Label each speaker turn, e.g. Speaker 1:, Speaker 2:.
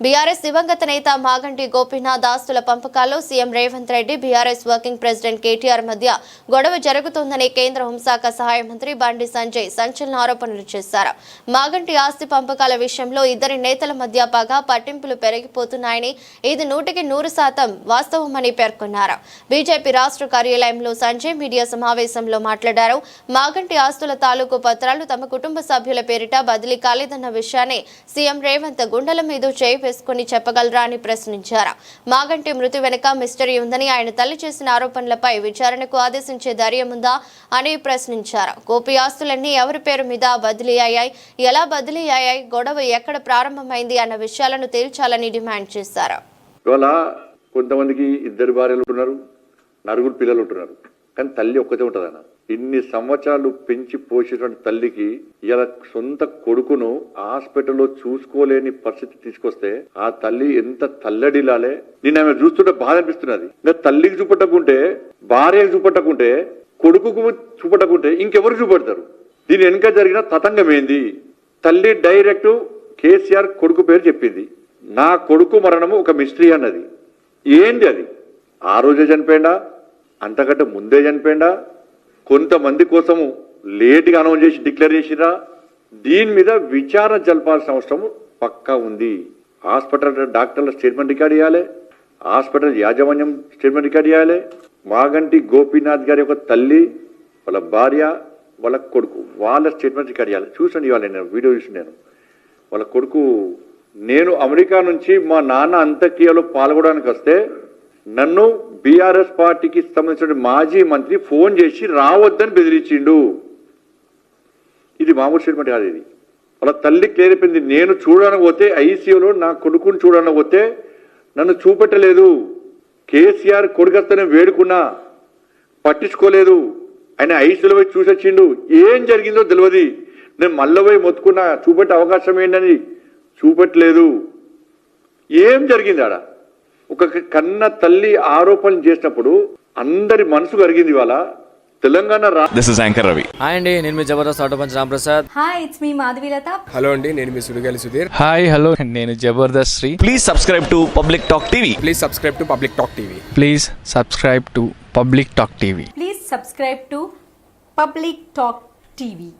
Speaker 1: BRS దివంగత నేత మాగంటి గోపీనాథ్ ఆస్తుల పంపకాల్లో CM Revanth Reddy BRS working president KTR మధ్య గొడవ జరుగుతోందని కేంద్ర హోంశాఖ సహాయ మంత్రి బండి సంజయ్ సంచలన ఆరోపణలు చేశారు. మాగంటి ఆస్తి పంపకాల విషయంలో ఇద్దరి నేతల మధ్య పగ పట్టింపులు పెరిగిపోతున్నాయని ఇది నూటికి నూరు శాతం వాస్తవమని పేర్కొన్నారు. బీజేపీ రాష్ట్ర కార్యాలయంలో సంజయ్ మీడియా సమావేశంలో మాట్లాడారు. మాగంటి ఆస్తుల తాలూకు పత్రాలు తమ కుటుంబ సభ్యుల పేరిట బదిలీ కాలేదన్న విషయాన్ని సీఎం రేవంత్ గుండెల మీద చేయి చేసుకుని చెప్పగలరా అని ప్రశ్నించారు. మాగంటి మృతి వెనుక మిస్టరీ ఉందని ఆయన తల్లి చేసిన ఆరోపణలపై విచారణకు ఆదేశించే ధైర్యం ఉందా అని ప్రశ్నించారు. గోపి ఆస్తులన్నీ ఎవరి పేరు మీద బదిలీ అయ్యాయి? ఎలా బదిలీ అయ్యాయి? గొడవ ఎక్కడ ప్రారంభమైంది అన్న విషయాలను తేల్చాలని డిమాండ్ చేశారు.
Speaker 2: కొంతమందికి ఇద్దరు భార్యలు ఉంటున్నారు నలుగురు పిల్లలు ఉంటున్నారు. కానీ తల్లి ఒక్కతే ఉంటుంది అన్న ఇన్ని సంవత్సరాలు పెంచి పోషించిన తల్లికి ఇలా సొంత కొడుకును హాస్పిటల్లో చూసుకోలేని పరిస్థితి తీసుకొస్తే ఆ తల్లి ఎంత తల్లడిలాలే. నేను ఆమె చూస్తుంటే బాధ అనిపిస్తున్నది. ఇంకా తల్లికి చూపట్టకుంటే భార్యకి చూపట్టకుంటే కొడుకుకు చూపట్టకుంటే ఇంకెవరు చూపెడతారు? దీని వెనుక జరిగిన తతంగం ఏంది? తల్లి డైరెక్ట్ కేసీఆర్ కొడుకు పేరు చెప్పింది. నా కొడుకు మరణము ఒక మిస్టరీ అన్నది. ఏంది అది? ఆ రోజే చనిపోయిందా అంతకంటే ముందే చనిపోయిందా కొంతమంది కోసము లేట్గా అనౌన్స్ చేసి డిక్లేర్ చేసిరా దీని మీద విచారణ జరపాల్సిన అవసరం పక్కా ఉంది. హాస్పిటల్ డాక్టర్ల స్టేట్మెంట్ రికార్డ్ చేయాలి. హాస్పిటల్ యాజమాన్యం స్టేట్మెంట్ రికార్డ్ చేయాలి. మాగంటి గోపీనాథ్ గారి యొక్క తల్లి వాళ్ళ భార్య వాళ్ళ కొడుకు వాళ్ళ స్టేట్మెంట్ రికార్డ్ చేయాలి. చూసాను ఇవాళ నేను వీడియో చూసి నేను. వాళ్ళ కొడుకు నేను అమెరికా నుంచి మా నాన్న అంత్యక్రియలో పాల్గొనడానికి వస్తే నన్ను బీఆర్ఎస్ పార్టీకి సంబంధించిన మాజీ మంత్రి ఫోన్ చేసి రావద్దని బెదిరించిండు. ఇది మామూలు స్టేట్మెంట్ కాదు ఇది. వాళ్ళ తల్లి క్లియర్ నేను చూడడానికి పోతే ఐసీయూలో నా కొడుకుని చూడడానికి పోతే నన్ను చూపెట్టలేదు. కేసీఆర్ కొడుకొస్తేనే వేడుకున్నా పట్టించుకోలేదు. ఆయన ఐసీలో పోయి చూసొచ్చిండు. ఏం జరిగిందో తెలియదు నేను మళ్ళీ పోయి మొత్తుకున్నా. చూపెట్టే అవకాశం ఏంటని చూపెట్టలేదు. ఏం జరిగింది ఆడ? ఒక కన్న తల్లి ఆరోపణలు చేసినప్పుడు అందరి మనసు కరిగింది ఇవాళ తెలంగాణ రా
Speaker 3: this is anchor Ravi
Speaker 4: hi అండి నేను మీ Jabardasth auto punch Ramprasad.
Speaker 5: Hi it's me Madhavilatha
Speaker 6: hello అండి నేను మీ సుడిగాలి సుధీర్.
Speaker 7: హాయ్ హలో నేను Jabardasth Sri.
Speaker 3: Please subscribe to public talk TV
Speaker 6: please subscribe to public talk TV
Speaker 7: please subscribe to public talk TV
Speaker 5: please subscribe to public talk TV